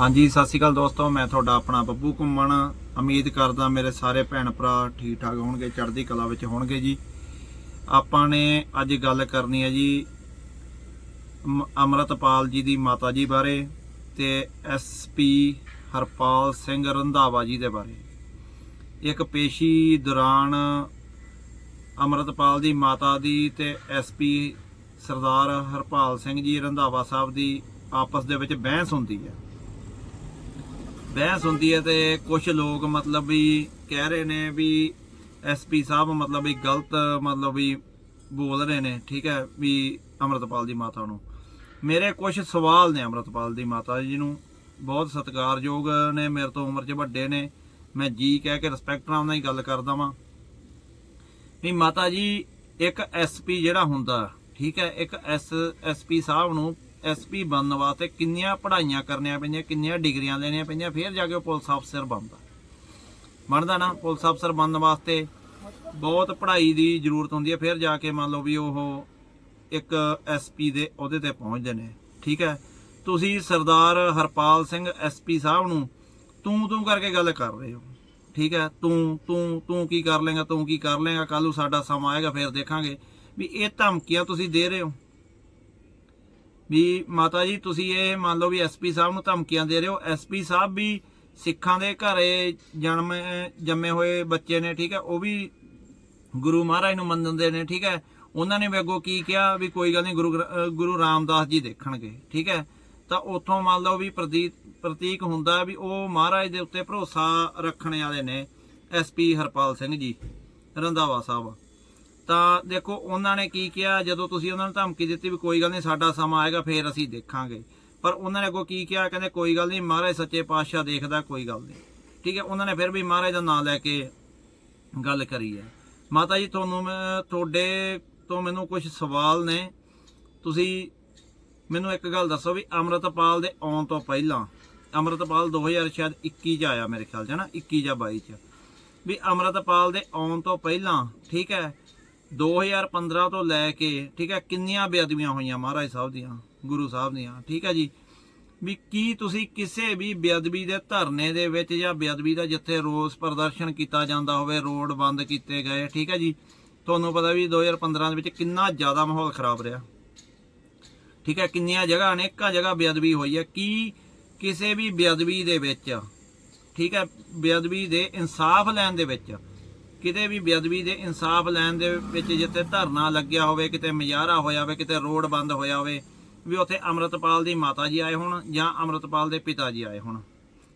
ਹਾਂਜੀ, ਸਤਿ ਸ਼੍ਰੀ ਅਕਾਲ ਦੋਸਤੋ, ਮੈਂ ਤੁਹਾਡਾ ਆਪਣਾ ਬੱਬੂ ਘੁੰਮਣ। ਉਮੀਦ ਕਰਦਾ ਮੇਰੇ ਸਾਰੇ ਭੈਣ ਭਰਾ ਠੀਕ ਠਾਕ ਹੋਣਗੇ, ਚੜ੍ਹਦੀ ਕਲਾ ਵਿੱਚ ਹੋਣਗੇ ਜੀ। ਆਪਾਂ ਨੇ ਅੱਜ ਗੱਲ ਕਰਨੀ ਹੈ ਜੀ, ਅਮ- ਅੰਮ੍ਰਿਤਪਾਲ ਜੀ ਦੀ ਮਾਤਾ ਜੀ ਬਾਰੇ ਤੇ ਐਸਪੀ ਹਰਪਾਲ ਸਿੰਘ ਰੰਧਾਵਾ ਜੀ ਦੇ ਬਾਰੇ। ਇੱਕ ਪੇਸ਼ੀ ਦੌਰਾਨ ਅੰਮ੍ਰਿਤਪਾਲ ਦੀ ਮਾਤਾ ਦੀ ਤੇ ਐਸਪੀ ਸਰਦਾਰ ਹਰਪਾਲ ਸਿੰਘ ਜੀ ਰੰਧਾਵਾ ਸਾਹਿਬ ਦੀ ਆਪਸ ਦੇ ਵਿੱਚ ਬਹਿਸ ਹੁੰਦੀ ਹੈ। ਬਹਿਸ ਹੁੰਦੀ ਹੈ ਤੇ ਕੁਝ ਲੋਕ ਮਤਲਬ ਵੀ ਕਹਿ ਰਹੇ ਨੇ ਵੀ ਐਸਪੀ ਸਾਹਿਬ ਮਤਲਬ ਵੀ ਗਲਤ ਮਤਲਬ ਵੀ ਬੋਲ ਰਹੇ ਨੇ, ਠੀਕ ਹੈ, ਵੀ ਅੰਮ੍ਰਿਤਪਾਲ ਦੀ ਮਾਤਾ ਨੂੰ। ਮੇਰੇ ਕੁਝ ਸਵਾਲ ਨੇ ਅੰਮ੍ਰਿਤਪਾਲ ਦੀ ਮਾਤਾ ਜੀ ਨੂੰ। ਬਹੁਤ ਸਤਿਕਾਰਯੋਗ ਨੇ, ਮੇਰੇ ਤੋਂ ਉਮਰ 'ਚ ਵੱਡੇ ਨੇ। ਮੈਂ ਜੀ ਕਹਿ ਕੇ ਰਿਸਪੈਕਟ ਨਾਲ ਉਹਨਾਂ ਦੀ ਗੱਲ ਕਰਦਾ ਵਾਂ। ਵੀ ਮਾਤਾ ਜੀ, ਇੱਕ ਐਸਪੀ ਜਿਹੜਾ ਹੁੰਦਾ, ਠੀਕ ਹੈ, ਇੱਕ ਐਸ ਐਸਪੀ ਸਾਹਿਬ ਨੂੰ ਐਸਪੀ ਬਣਨ ਵਾਸਤੇ ਕਿੰਨੀਆਂ ਪੜ੍ਹਾਈਆਂ ਕਰਨੀਆਂ ਪੈਂਦੀਆਂ, ਕਿੰਨੀਆਂ ਡਿਗਰੀਆਂ ਲੈਣੀਆਂ ਪੈਂਦੀਆਂ, ਫਿਰ ਜਾ ਕੇ ਉਹ ਪੁਲਿਸ ਅਫਸਰ ਬਣਦਾ। ਬਣਦਾ ਨਾ, ਪੁਲਿਸ ਅਫਸਰ ਬਣਨ ਵਾਸਤੇ ਬਹੁਤ ਪੜ੍ਹਾਈ ਦੀ ਜ਼ਰੂਰਤ ਹੁੰਦੀ ਹੈ, ਫਿਰ ਜਾ ਕੇ ਮੰਨ ਲਓ ਵੀ ਉਹ ਇੱਕ ਐਸਪੀ ਦੇ ਉਹਦੇ ਤੇ ਪਹੁੰਚਦੇ ਨੇ, ਠੀਕ ਹੈ? ਤੁਸੀਂ ਸਰਦਾਰ ਹਰਪਾਲ ਸਿੰਘ ਐਸਪੀ ਸਾਹਿਬ ਨੂੰ ਤੂੰ ਤੂੰ ਕਰਕੇ ਗੱਲ ਕਰ ਰਹੇ ਹੋ, ਠੀਕ ਹੈ? ਤੂੰ ਤੂੰ ਤੂੰ ਕੀ ਕਰ ਲੇਗਾ ਤੂੰ ਕੀ ਕਰ ਲੇਗਾ ਕੱਲ ਨੂੰ ਸਾਡਾ ਸਮਾਂ ਆਏਗਾ, ਫਿਰ ਦੇਖਾਂਗੇ ਵੀ ਇਹ ਧਮਕੀਆਂ ਤੁਸੀਂ ਦੇ ਰਹੇ ਹੋ। ਵੀ ਮਾਤਾ ਜੀ, ਤੁਸੀਂ ਇਹ ਮੰਨ ਲਓ ਵੀ ਐਸਪੀ ਸਾਹਿਬ ਨੂੰ ਧਮਕੀਆਂ ਦੇ ਰਹੇ ਹੋ। ਐਸਪੀ ਸਾਹਿਬ ਵੀ ਸਿੱਖਾਂ ਦੇ ਘਰੇ ਜਨਮ ਜੰਮੇ ਹੋਏ ਬੱਚੇ ਨੇ, ਠੀਕ ਹੈ? ਉਹ ਵੀ ਗੁਰੂ ਮਹਾਰਾਜ ਨੂੰ ਮੰਨਦੇ ਨੇ, ਠੀਕ ਹੈ? ਉਹਨਾਂ ਨੇ ਵੀ ਅੱਗੋਂ ਕੀ ਕਿਹਾ ਵੀ ਕੋਈ ਗੱਲ ਨਹੀਂ, ਗੁਰੂ ਗ੍ਰ- ਗੁਰੂ ਰਾਮਦਾਸ ਜੀ ਦੇਖਣਗੇ, ਠੀਕ ਹੈ? ਤਾਂ ਉੱਥੋਂ ਮੰਨ ਲਓ ਵੀ ਪ੍ਰਤੀਕ ਪ੍ਰਤੀਕ ਹੁੰਦਾ ਵੀ ਉਹ ਮਹਾਰਾਜ ਦੇ ਉੱਤੇ ਭਰੋਸਾ ਰੱਖਣ ਵਾਲੇ ਨੇ ਐਸਪੀ ਹਰਪਾਲ ਸਿੰਘ ਜੀ, ਰੰਧਾਵਾ ਸਾਹਿਬ। ਤਾਂ ਦੇਖੋ, ਉਹਨਾਂ ਨੇ ਕੀ ਕਿਹਾ? ਜਦੋਂ ਤੁਸੀਂ ਉਹਨਾਂ ਨੂੰ ਧਮਕੀ ਦਿੱਤੀ ਵੀ ਕੋਈ ਗੱਲ ਨਹੀਂ, ਸਾਡਾ ਸਮਾਂ ਆਏਗਾ, ਫੇਰ ਅਸੀਂ ਦੇਖਾਂਗੇ। ਪਰ ਉਹਨਾਂ ਨੇ ਅੱਗੋਂ ਕੀ ਕਿਹਾ? ਕਹਿੰਦੇ, ਕੋਈ ਗੱਲ ਨਹੀਂ, ਮਹਾਰਾਜ ਸੱਚੇ ਪਾਤਸ਼ਾਹ ਦੇਖਦਾ, ਕੋਈ ਗੱਲ ਨਹੀਂ। ਠੀਕ ਹੈ? ਉਹਨਾਂ ਨੇ ਫਿਰ ਵੀ ਮਹਾਰਾਜ ਦਾ ਨਾਮ ਲੈ ਕੇ ਗੱਲ ਕਰੀ ਹੈ। ਮਾਤਾ ਜੀ, ਤੁਹਾਨੂੰ ਮੈਂ, ਤੁਹਾਡੇ ਤੋਂ ਮੈਨੂੰ ਕੁਝ ਸਵਾਲ ਨੇ। ਤੁਸੀਂ ਮੈਨੂੰ ਇੱਕ ਗੱਲ ਦੱਸੋ ਵੀ ਅੰਮ੍ਰਿਤਪਾਲ ਦੇ ਆਉਣ ਤੋਂ ਪਹਿਲਾਂ, ਅੰਮ੍ਰਿਤਪਾਲ 2000 ਸ਼ਾਇਦ 21 ਚ ਆਇਆ ਮੇਰੇ ਖਿਆਲ ਚ ਨਾ 21 ਜਾਂ 22 ਚ। ਵੀ ਅੰਮ੍ਰਿਤਪਾਲ ਦੇ ਆਉਣ ਤੋਂ ਪਹਿਲਾਂ, ਠੀਕ ਹੈ? 2015 ਤੋਂ ਲੈ ਕੇ, ਠੀਕ ਹੈ, ਕਿੰਨੀਆਂ ਬੇਅਦਬੀਆਂ ਹੋਈਆਂ ਮਹਾਰਾਜ ਸਾਹਿਬ ਦੀਆਂ, ਗੁਰੂ ਸਾਹਿਬ ਦੀਆਂ, ਠੀਕ ਹੈ ਜੀ। ਵੀ ਕੀ ਤੁਸੀਂ ਕਿਸੇ ਵੀ ਬੇਅਦਬੀ ਦੇ ਧਰਨੇ ਦੇ ਵਿੱਚ ਜਾਂ ਬੇਅਦਬੀ ਦਾ ਜਿੱਥੇ ਰੋਸ ਪ੍ਰਦਰਸ਼ਨ ਕੀਤਾ ਜਾਂਦਾ ਹੋਵੇ, ਰੋਡ ਬੰਦ ਕੀਤੇ ਗਏ, ਠੀਕ ਹੈ ਜੀ। ਤੁਹਾਨੂੰ ਪਤਾ ਵੀ 2015 ਦੇ ਵਿੱਚ ਕਿੰਨਾ ਜ਼ਿਆਦਾ ਮਾਹੌਲ ਖਰਾਬ ਰਿਹਾ। ਠੀਕ ਹੈ, ਕਿੰਨੀਆਂ ਜਗ੍ਹਾ, ਅਨੇਕਾਂ ਜਗ੍ਹਾ ਬੇਅਦਬੀ ਹੋਈ ਹੈ। ਕੀ ਕਿਸੇ ਵੀ ਬੇਅਦਬੀ ਦੇ ਵਿੱਚ, ਠੀਕ ਹੈ, ਬੇਅਦਬੀ ਦੇ ਇਨਸਾਫ ਲੈਣ ਦੇ ਵਿੱਚ ਕਿਤੇ ਵੀ ਬੇਅਦਬੀ ਦੇ ਇਨਸਾਫ ਲੈਣ ਦੇ ਵਿੱਚ ਜਿੱਥੇ ਧਰਨਾ ਲੱਗਿਆ ਹੋਵੇ, ਕਿਤੇ ਮਜ਼ਾਰਾ ਹੋਇਆ ਹੋਵੇ, ਕਿਤੇ ਰੋਡ ਬੰਦ ਹੋਇਆ ਹੋਵੇ, ਵੀ ਉੱਥੇ ਅੰਮ੍ਰਿਤਪਾਲ ਦੀ ਮਾਤਾ ਜੀ ਆਏ ਹੋਣ ਜਾਂ ਅੰਮ੍ਰਿਤਪਾਲ ਦੇ ਪਿਤਾ ਜੀ ਆਏ ਹੋਣ।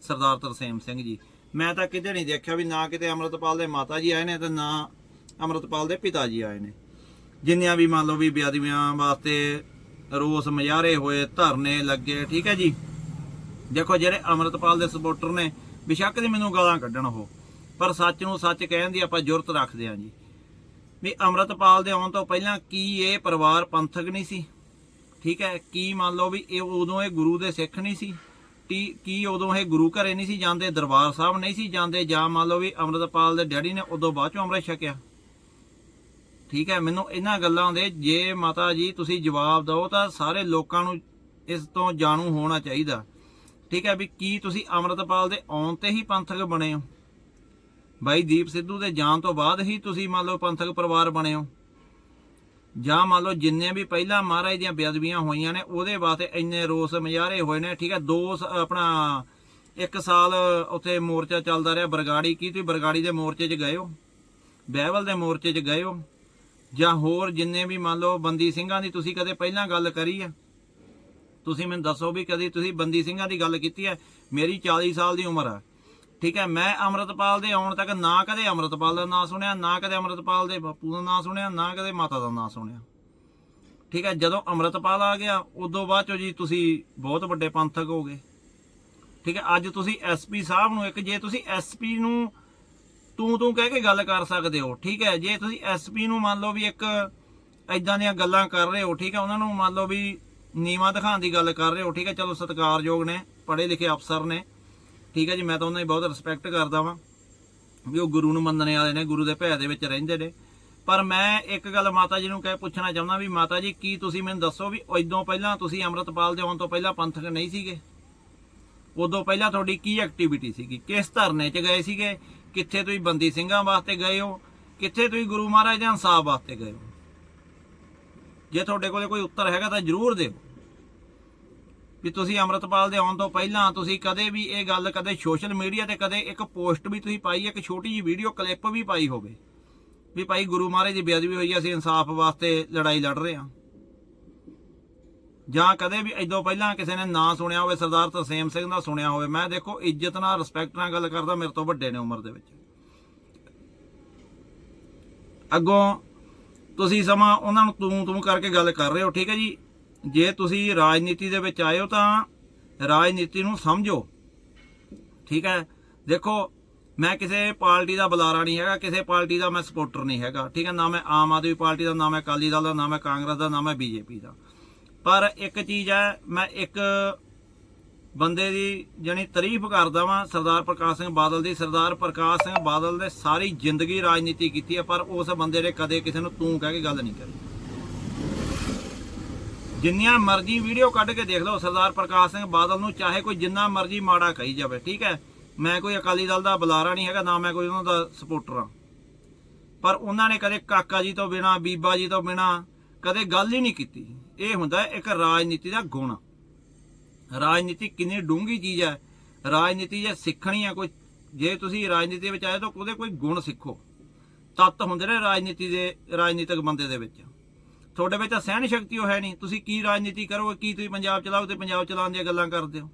ਸਰਦਾਰ ਤਰਸੇਮ ਸਿੰਘ ਜੀ। ਮੈਂ ਤਾਂ ਕਿਤੇ ਨਹੀਂ ਦੇਖਿਆ ਵੀ ਨਾ ਕਿਤੇ ਅੰਮ੍ਰਿਤਪਾਲ ਦੇ ਮਾਤਾ ਜੀ ਆਏ ਨੇ ਤੇ ਨਾ ਅੰਮ੍ਰਿਤਪਾਲ ਦੇ ਪਿਤਾ ਜੀ ਆਏ ਨੇ। ਜਿੰਨੀਆਂ ਵੀ ਮੰਨ ਲਓ ਵੀ ਬੇਅਦਬੀਆਂ ਵਾਸਤੇ ਰੋਸ ਮਜ਼ਾਰੇ ਹੋਏ, ਧਰਨੇ ਲੱਗੇ, ਠੀਕ ਹੈ ਜੀ? ਦੇਖੋ ਜਿਹੜੇ ਅੰਮ੍ਰਿਤਪਾਲ ਦੇ ਸਪੋਰਟਰ ਨੇ, ਬਿਸ਼ੱਕ ਦੀ ਮੈਨੂੰ ਗਾਲਾਂ ਕੱਢਣ ਉਹ। ਪਰ ਸੱਚ ਨੂੰ ਸੱਚ ਕਹਿਣ ਦੀ ਆਪਾਂ ਜ਼ਰੂਰਤ ਰੱਖਦੇ ਹਾਂ ਜੀ। ਵੀ ਅੰਮ੍ਰਿਤਪਾਲ ਦੇ ਆਉਣ ਤੋਂ ਪਹਿਲਾਂ ਕੀ ਇਹ ਪਰਿਵਾਰ ਪੰਥਕ ਨਹੀਂ ਸੀ? ਠੀਕ ਹੈ, ਕੀ ਮੰਨ ਲਓ ਵੀ ਇਹ ਉਦੋਂ ਇਹ ਗੁਰੂ ਦੇ ਸਿੱਖ ਨਹੀਂ ਸੀ? ਟੀ, ਕੀ ਉਦੋਂ ਇਹ ਗੁਰੂ ਘਰੇ ਨਹੀਂ ਸੀ ਜਾਂਦੇ, ਦਰਬਾਰ ਸਾਹਿਬ ਨਹੀਂ ਸੀ ਜਾਂਦੇ, ਜਾਂ ਮੰਨ ਲਓ ਵੀ ਅੰਮ੍ਰਿਤਪਾਲ ਦੇ ਡੈਡੀ ਨੇ ਉਦੋਂ ਬਾਅਦ ਚੋਂ ਅੰਮ੍ਰਿਤ ਛਕਿਆ? ਠੀਕ ਹੈ, ਮੈਨੂੰ ਇਹਨਾਂ ਗੱਲਾਂ ਦੇ ਜੇ ਮਾਤਾ ਜੀ ਤੁਸੀਂ ਜਵਾਬ ਦਿਓ ਤਾਂ ਸਾਰੇ ਲੋਕਾਂ ਨੂੰ ਇਸ ਤੋਂ ਜਾਣੂ ਹੋਣਾ ਚਾਹੀਦਾ। ਠੀਕ ਹੈ, ਵੀ ਕੀ ਤੁਸੀਂ ਅੰਮ੍ਰਿਤਪਾਲ ਦੇ ਆਉਣ ਤੇ ਹੀ ਪੰਥਕ ਬਣੇ ਹੋ? ਬਾਈ ਦੀਪ ਸਿੱਧੂ ਦੇ ਜਾਣ ਤੋਂ ਬਾਅਦ ਹੀ ਤੁਸੀਂ ਮੰਨ ਲਓ ਪੰਥਕ ਪਰਿਵਾਰ ਬਣੇ ਹੋ। ਜਾਂ ਮੰਨ ਲਓ ਜਿੰਨੇ ਵੀ ਪਹਿਲਾਂ ਮਹਾਰਾਜ ਦੀਆਂ ਬੇਅਦਬੀਆਂ ਹੋਈਆਂ ਨੇ, ਉਹਦੇ ਵਾਸਤੇ ਇੰਨੇ ਰੋਸ ਮਜ਼ਾਰੇ ਹੋਏ ਨੇ, ਠੀਕ ਹੈ, ਦੋ ਸ- ਆਪਣਾ ਇੱਕ ਸਾਲ ਉੱਥੇ ਮੋਰਚਾ ਚੱਲਦਾ ਰਿਹਾ, ਬਰਗਾੜੀ ਕੀ ਤੁਸੀਂ ਬਰਗਾੜੀ ਦੇ ਮੋਰਚੇ 'ਚ ਗਏ ਹੋ? ਬਹਿਵਲ ਦੇ ਮੋਰਚੇ 'ਚ ਗਏ ਹੋ? ਜਾਂ ਹੋਰ ਜਿੰਨੇ ਵੀ ਮੰਨ ਲਓ ਬੰਦੀ ਸਿੰਘਾਂ ਦੀ ਤੁਸੀਂ ਕਦੇ ਪਹਿਲਾਂ ਗੱਲ ਕਰੀ ਹੈ? ਤੁਸੀਂ ਮੈਨੂੰ ਦੱਸੋ ਵੀ ਕਦੀ ਤੁਸੀਂ ਬੰਦੀ ਸਿੰਘਾਂ ਦੀ ਗੱਲ ਕੀਤੀ ਹੈ? ਮੇਰੀ 40 ਸਾਲ ਦੀ ਉਮਰ ਹੈ। ਠੀਕ ਹੈ, ਮੈਂ ਅੰਮ੍ਰਿਤਪਾਲ ਦੇ ਆਉਣ ਤੱਕ ਨਾ ਕਦੇ ਅੰਮ੍ਰਿਤਪਾਲ ਦਾ ਨਾਂ ਸੁਣਿਆ, ਨਾ ਕਦੇ ਅੰਮ੍ਰਿਤਪਾਲ ਦੇ ਬਾਪੂ ਦਾ ਨਾਂ ਸੁਣਿਆ, ਨਾ ਕਦੇ ਮਾਤਾ ਦਾ ਨਾਂ ਸੁਣਿਆ। ਠੀਕ ਹੈ, ਜਦੋਂ ਅੰਮ੍ਰਿਤਪਾਲ ਆ ਗਿਆ, ਉਦੋਂ ਬਾਅਦ ਚੋ ਜੀ ਤੁਸੀਂ ਬਹੁਤ ਵੱਡੇ ਪੰਥਕ ਹੋ ਗਏ। ਠੀਕ ਹੈ, ਅੱਜ ਤੁਸੀਂ ਐਸਪੀ ਸਾਹਿਬ ਨੂੰ ਇੱਕ, ਜੇ ਤੁਸੀਂ ਐਸਪੀ ਨੂੰ ਤੂੰ ਤੂੰ ਕਹਿ ਕੇ ਗੱਲ ਕਰ ਸਕਦੇ ਹੋ, ਠੀਕ ਹੈ, ਜੇ ਤੁਸੀਂ ਐਸਪੀ ਨੂੰ ਮੰਨ ਲਓ ਵੀ ਇੱਕ ਐਦਾਂ ਦੀਆਂ ਗੱਲਾਂ ਕਰ ਰਹੇ ਹੋ, ਠੀਕ ਹੈ, ਉਹਨਾਂ ਨੂੰ ਮੰਨ ਲਓ ਵੀ ਨੀਵਾ ਦਿਖਾਉਣ ਦੀ ਗੱਲ ਕਰ ਰਹੇ ਹੋ, ਠੀਕ ਹੈ, ਚਲੋ ਸਤਿਕਾਰਯੋਗ ਨੇ, ਪੜ੍ਹੇ ਲਿਖੇ ਅਫਸਰ ਨੇ ਠੀਕ ਹੈ ਜੀ, ਮੈਂ ਤਾਂ ਉਹਨਾਂ ਦੀ ਬਹੁਤ ਰਿਸਪੈਕਟ ਕਰਦਾ ਵਾਂ ਵੀ ਉਹ ਗੁਰੂ ਨੂੰ ਮੰਨਣ ਵਾਲੇ ਨੇ, ਗੁਰੂ ਦੇ ਭੈ ਦੇ ਵਿੱਚ ਰਹਿੰਦੇ ਨੇ। ਪਰ ਮੈਂ ਇੱਕ ਗੱਲ ਮਾਤਾ ਜੀ ਨੂੰ ਕਹਿ ਪੁੱਛਣਾ ਚਾਹੁੰਦਾ ਵੀ ਮਾਤਾ ਜੀ ਕੀ ਤੁਸੀਂ ਮੈਨੂੰ ਦੱਸੋ ਵੀ ਉਦੋਂ ਪਹਿਲਾਂ ਤੁਸੀਂ ਅੰਮ੍ਰਿਤਪਾਲ ਦੇ ਆਉਣ ਤੋਂ ਪਹਿਲਾਂ ਪੰਥਕ ਨਹੀਂ ਸੀਗੇ? ਉਦੋਂ ਪਹਿਲਾਂ ਤੁਹਾਡੀ ਕੀ ਐਕਟੀਵਿਟੀ ਸੀਗੀ? ਕਿਸ ਧਰਨੇ 'ਚ ਗਏ ਸੀਗੇ? ਕਿੱਥੇ ਤੁਸੀਂ ਬੰਦੀ ਸਿੰਘਾਂ ਵਾਸਤੇ ਗਏ ਹੋ? ਕਿੱਥੇ ਤੁਸੀਂ ਗੁਰੂ ਮਹਾਰਾਜ ਦੇ ਇਨਸਾਫ ਵਾਸਤੇ ਗਏ ਹੋ? ਜੇ ਤੁਹਾਡੇ ਕੋਲੇ ਕੋਈ ਉੱਤਰ ਹੈਗਾ ਤਾਂ ਜਰੂਰ ਦਿਓ। ਵੀ ਤੁਸੀਂ ਅੰਮ੍ਰਿਤਪਾਲ ਦੇ ਆਉਣ ਤੋਂ ਪਹਿਲਾਂ ਤੁਸੀਂ ਕਦੇ ਵੀ ਇਹ ਗੱਲ ਕਦੇ ਸੋਸ਼ਲ ਮੀਡੀਆ ਤੇ ਕਦੇ ਇੱਕ ਪੋਸਟ ਵੀ ਤੁਸੀਂ ਪਾਈ, ਇੱਕ ਛੋਟੀ ਜਿਹੀ ਵੀਡੀਓ ਕਲਿੱਪ ਵੀ ਪਾਈ ਹੋਵੇ। ਵੀ ਭਾਈ ਗੁਰੂ ਮਹਾਰਾਜ ਦੀ ਬੇਅਦਬੀ ਹੋਈ ਹੈ ਅਸੀਂ ਇਨਸਾਫ ਵਾਸਤੇ ਲੜਾਈ ਲੜ ਰਹੇ ਹਾਂ। ਜਾਂ ਕਦੇ ਵੀ ਇਦੋਂ ਪਹਿਲਾਂ ਕਿਸੇ ਨੇ ਨਾਂ ਸੁਣਿਆ ਹੋਵੇ, ਸਰਦਾਰ ਤਰਸੇਮ ਸਿੰਘ ਦਾ ਸੁਣਿਆ ਹੋਵੇ। ਮੈਂ ਦੇਖੋ, ਇੱਜ਼ਤ ਨਾਲ ਰਿਸਪੈਕਟ ਨਾਲ ਗੱਲ ਕਰਦਾ, ਮੇਰੇ ਤੋਂ ਵੱਡੇ ਨੇ ਉਮਰ ਦੇ ਵਿੱਚ। ਅੱਗੋਂ ਤੁਸੀਂ ਸਮਾਂ ਉਹਨਾਂ ਨੂੰ ਤੂੰ ਤੂੰ ਕਰਕੇ ਗੱਲ ਕਰ ਰਹੇ ਹੋ, ਠੀਕ ਹੈ ਜੀ? ਜੇ ਤੁਸੀਂ ਰਾਜਨੀਤੀ ਦੇ ਵਿੱਚ ਆਏ ਹੋ ਤਾਂ ਰਾਜਨੀਤੀ ਨੂੰ ਸਮਝੋ। ਠੀਕ ਹੈ? ਦੇਖੋ, ਮੈਂ ਕਿਸੇ ਪਾਰਟੀ ਦਾ ਬੁਲਾਰਾ ਨਹੀਂ ਹੈਗਾ, ਕਿਸੇ ਪਾਰਟੀ ਦਾ ਮੈਂ ਸਪੋਰਟਰ ਨਹੀਂ ਹੈਗਾ। ਠੀਕ ਹੈ? ਨਾ ਮੈਂ ਆਮ ਆਦਮੀ ਪਾਰਟੀ ਦਾ, ਨਾ ਮੈਂ ਅਕਾਲੀ ਦਲ ਦਾ, ਨਾ ਮੈਂ ਕਾਂਗਰਸ ਦਾ, ਨਾ ਮੈਂ ਬੀਜੇਪੀ ਦਾ। ਪਰ ਇੱਕ ਚੀਜ਼ ਹੈ, ਮੈਂ ਇੱਕ ਬੰਦੇ ਦੀ ਜਾਨੀ ਤਾਰੀਫ ਕਰਦਾ ਵਾਂ, ਸਰਦਾਰ ਪ੍ਰਕਾਸ਼ ਸਿੰਘ ਬਾਦਲ ਦੀ। ਸਰਦਾਰ ਪ੍ਰਕਾਸ਼ ਸਿੰਘ ਬਾਦਲ ਨੇ ਸਾਰੀ ਜ਼ਿੰਦਗੀ ਰਾਜਨੀਤੀ ਕੀਤੀ ਹੈ, ਪਰ ਉਸ ਬੰਦੇ ਨੇ ਕਦੇ ਕਿਸੇ ਨੂੰ ਤੂੰ ਕਹਿ ਕੇ ਗੱਲ ਨਹੀਂ ਕਰੀ। ਜਿੰਨੀਆਂ ਮਰਜ਼ੀ ਵੀਡੀਓ ਕੱਢ ਕੇ ਦੇਖ ਲਓ, ਸਰਦਾਰ ਪ੍ਰਕਾਸ਼ ਸਿੰਘ ਬਾਦਲ ਨੂੰ ਚਾਹੇ ਕੋਈ ਜਿੰਨਾ ਮਰਜ਼ੀ ਮਾੜਾ ਕਹੀ ਜਾਵੇ, ਠੀਕ ਹੈ? ਮੈਂ ਕੋਈ ਅਕਾਲੀ ਦਲ ਦਾ ਬੁਲਾਰਾ ਨਹੀਂ ਹੈਗਾ, ਨਾ ਮੈਂ ਕੋਈ ਉਹਨਾਂ ਦਾ ਸਪੋਰਟਰ ਹਾਂ। ਪਰ ਉਹਨਾਂ ਨੇ ਕਦੇ ਕਾਕਾ ਜੀ ਤੋਂ ਬਿਨਾ, ਬੀਬਾ ਜੀ ਤੋਂ ਬਿਨਾ ਕਦੇ ਗੱਲ ਹੀ ਨਹੀਂ ਕੀਤੀ। ਇਹ ਹੁੰਦਾ ਇੱਕ ਰਾਜਨੀਤੀ ਦਾ ਗੁਣ। ਰਾਜਨੀਤੀ ਕਿੰਨੀ ਡੂੰਘੀ ਚੀਜ਼ ਹੈ। ਰਾਜਨੀਤੀ ਜੇ ਸਿੱਖਣੀ ਹੈ, ਕੋਈ ਜੇ ਤੁਸੀਂ ਰਾਜਨੀਤੀ ਵਿੱਚ ਆਏ ਤਾਂ ਉਹਦੇ ਕੋਈ ਗੁਣ ਸਿੱਖੋ। ਤੱਤ ਹੁੰਦੇ ਨੇ ਰਾਜਨੀਤੀ ਦੇ, ਰਾਜਨੀਤਿਕ ਬੰਦੇ ਦੇ ਵਿੱਚ। ਤੁਹਾਡੇ ਵਿੱਚ ਤਾਂ ਸਹਿਣ ਸ਼ਕਤੀ ਉਹ ਹੈ ਨਹੀਂ। ਤੁਸੀਂ ਕੀ ਰਾਜਨੀਤੀ ਕਰੋਗੇ, ਕੀ ਤੁਸੀਂ ਪੰਜਾਬ ਚਲਾਓ ਤੇ ਪੰਜਾਬ ਚਲਾਉਣ ਦੀਆਂ ਗੱਲਾਂ ਕਰਦੇ ਹੋ।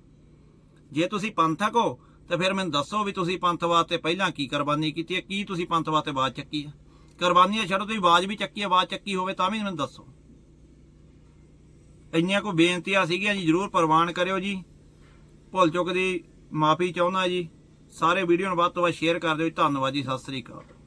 ਜੇ ਤੁਸੀਂ ਪੰਥਕ ਹੋ ਤਾਂ ਫਿਰ ਮੈਨੂੰ ਦੱਸੋ ਵੀ ਤੁਸੀਂ ਪੰਥ ਵਾਸਤੇ ਪਹਿਲਾਂ ਕੀ ਕੁਰਬਾਨੀ ਕੀਤੀ ਹੈ, ਕੀ ਤੁਸੀਂ ਪੰਥ ਵਾਸਤੇ ਆਵਾਜ਼ ਚੱਕੀ ਹੈ। ਕੁਰਬਾਨੀਆਂ ਛੱਡੋ, ਤੁਸੀਂ ਆਵਾਜ਼ ਵੀ ਚੱਕੀ ਹੈ, ਆਵਾਜ਼ ਚੱਕੀ ਹੋਵੇ ਤਾਂ ਵੀ ਮੈਨੂੰ ਦੱਸੋ। ਇੰਨੀਆਂ ਕੋ ਬੇਨਤੀਆਂ ਸੀਗੀਆਂ ਜੀ, ਜਰੂਰ ਪ੍ਰਵਾਨ ਕਰਿਓ ਜੀ। ਭੁੱਲ ਚੁੱਕ ਦੀ ਮਾਫੀ ਚਾਹੁੰਦਾ ਜੀ। ਸਾਰੇ ਵੀਡੀਓ ਨੂੰ ਵੱਧ ਤੋਂ ਵੱਧ ਸ਼ੇਅਰ ਕਰ ਦਿਓ ਜੀ। ਧੰਨਵਾਦ ਜੀ, ਸਤਿ ਸ੍ਰੀ ਅਕਾਲ।